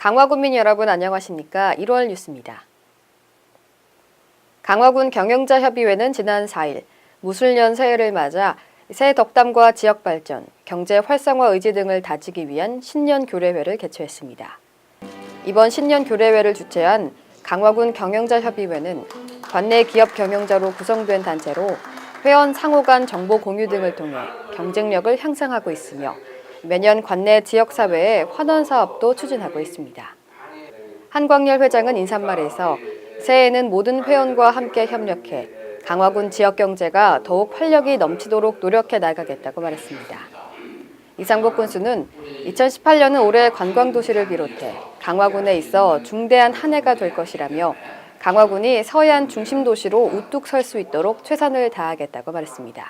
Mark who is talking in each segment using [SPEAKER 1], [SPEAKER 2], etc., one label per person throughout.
[SPEAKER 1] 강화군민 여러분 안녕하십니까? 1월 뉴스입니다. 강화군 경영자협의회는 지난 4일 무술년 새해를 맞아 새 덕담과 지역 발전, 경제 활성화 의지 등을 다지기 위한 신년 교례회를 개최했습니다. 이번 신년 교례회를 주최한 강화군 경영자협의회는 관내 기업 경영자로 구성된 단체로 회원 상호 간 정보 공유 등을 통해 경쟁력을 향상하고 있으며 매년 관내 지역사회의 환원 사업도 추진하고 있습니다. 한광열 회장은 인사말에서 새해에는 모든 회원과 함께 협력해 강화군 지역 경제가 더욱 활력이 넘치도록 노력해 나가겠다고 말했습니다. 이상복 군수는 2018년은 올해 관광도시를 비롯해 강화군에 있어 중대한 한 해가 될 것이라며 강화군이 서해안 중심 도시로 우뚝 설 수 있도록 최선을 다하겠다고 말했습니다.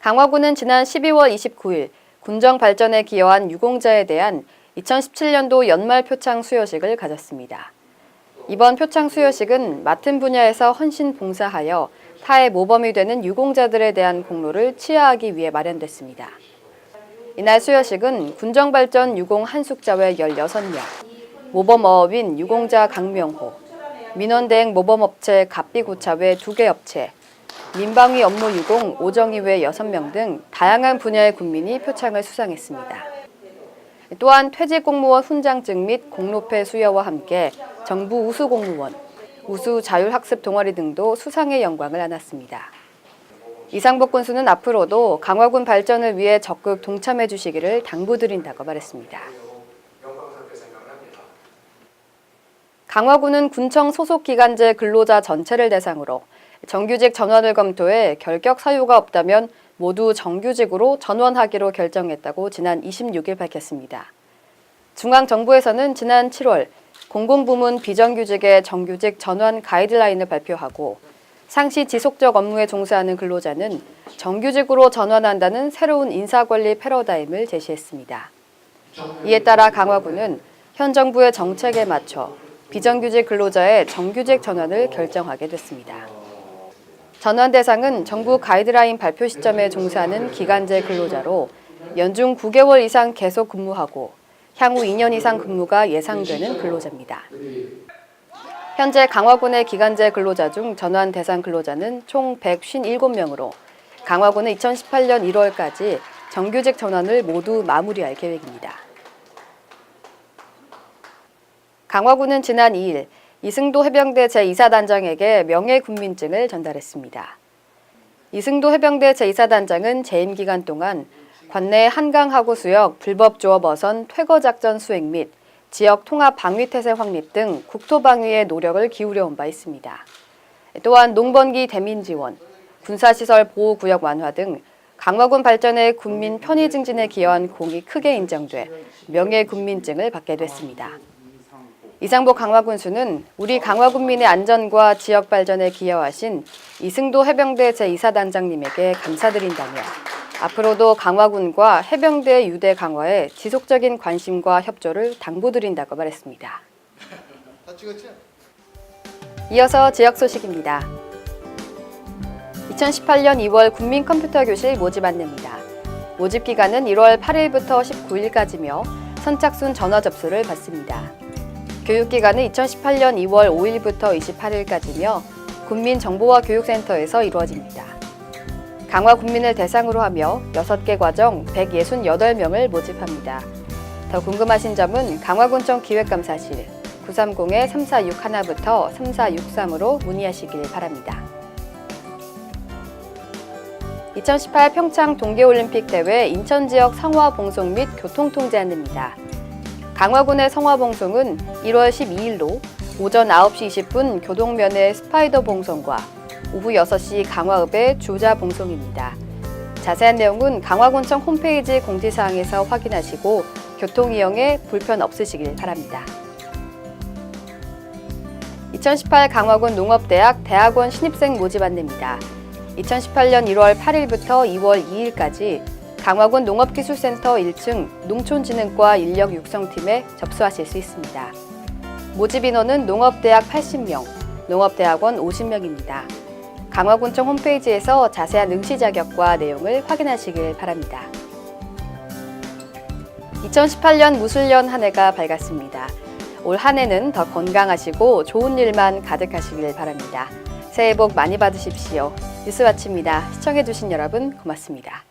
[SPEAKER 1] 강화군은 지난 12월 29일 군정 발전에 기여한 유공자에 대한 2017년도 연말 표창 수여식을 가졌습니다. 이번 표창 수여식은 맡은 분야에서 헌신 봉사하여 타의 모범이 되는 유공자들에 대한 공로를 치하하기 위해 마련됐습니다. 이날 수여식은 군정발전 유공 한숙자회 16명, 모범어업인 유공자 강명호, 민원대행 모범업체 갑비고차회 2개 업체, 민방위 업무 유공 오정희회 6명 등 다양한 분야의 군민이 표창을 수상했습니다. 또한 퇴직 공무원 훈장증 및 공로패 수여와 함께 정부 우수 공무원, 우수 자율학습 동아리 등도 수상의 영광을 안았습니다. 이상복 군수는 앞으로도 강화군 발전을 위해 적극 동참해 주시기를 당부드린다고 말했습니다. 강화군은 군청 소속 기관제 근로자 전체를 대상으로 정규직 전환을 검토해 결격 사유가 없다면 모두 정규직으로 전원하기로 결정했다고 지난 26일 밝혔습니다. 중앙정부에서는 지난 7월 공공부문 비정규직의 정규직 전환 가이드라인을 발표하고 상시 지속적 업무에 종사하는 근로자는 정규직으로 전환한다는 새로운 인사관리 패러다임을 제시했습니다. 이에 따라 강화군은 현 정부의 정책에 맞춰 비정규직 근로자의 정규직 전환을 결정하게 됐습니다. 전환 대상은 정부 가이드라인 발표 시점에 종사하는 기간제 근로자로 연중 9개월 이상 계속 근무하고 향후 2년 이상 근무가 예상되는 근로자입니다. 현재 강화군의 기간제 근로자 중 전환 대상 근로자는 총 157명으로 강화군은 2018년 1월까지 정규직 전환을 모두 마무리할 계획입니다. 강화군은 지난 2일 이승도 해병대 제2사단장에게 명예군민증을 전달했습니다. 이승도 해병대 제2사단장은 재임 기간 동안 관내 한강 하구 수역 불법 조업 어선 퇴거 작전 수행 및 지역 통합 방위 태세 확립 등 국토 방위에 노력을 기울여 온 바 있습니다. 또한 농번기 대민 지원, 군사시설 보호 구역 완화 등 강화군 발전의 군민 편의 증진에 기여한 공이 크게 인정돼 명예군민증을 받게 됐습니다. 이상복 강화군수는 우리 강화군민의 안전과 지역 발전에 기여하신 이승도 해병대 제2사단장님에게 감사드린다며 앞으로도 강화군과 해병대 유대 강화에 지속적인 관심과 협조를 당부드린다고 말했습니다. 이어서 지역 소식입니다. 2018년 2월 국민 컴퓨터 교실 모집 안내입니다. 모집 기간은 1월 8일부터 19일까지며 선착순 전화 접수를 받습니다. 교육기간은 2018년 2월 5일부터 28일까지며 국민정보화 교육센터에서 이루어집니다. 강화 국민을 대상으로 하며 6개 과정 168명을 모집합니다. 더 궁금하신 점은 강화군청 기획감사실 930-3461부터 3463으로 문의하시길 바랍니다. 2018 평창 동계올림픽 대회 인천 지역 성화 봉송 및 교통 통제 안내입니다. 강화군의 성화 봉송은 1월 12일로 오전 9시 20분 교동면의 스파이더 봉송과 오후 6시 강화읍의 주자 봉송입니다. 자세한 내용은 강화군청 홈페이지 공지사항에서 확인하시고 교통 이용에 불편 없으시길 바랍니다. 2018 강화군 농업대학 대학원 신입생 모집 안내입니다. 2018년 1월 8일부터 2월 2일까지 강화군 농업기술센터 1층 농촌진흥과 인력 육성팀에 접수하실 수 있습니다. 모집 인원은 농업대학 80명, 농업대학원 50명입니다. 강화군청 홈페이지에서 자세한 응시 자격과 내용을 확인하시길 바랍니다. 2018년 무술년 한 해가 밝았습니다. 올 한 해는 더 건강하시고 좋은 일만 가득하시길 바랍니다. 새해 복 많이 받으십시오. 뉴스 마칩니다. 시청해주신 여러분 고맙습니다.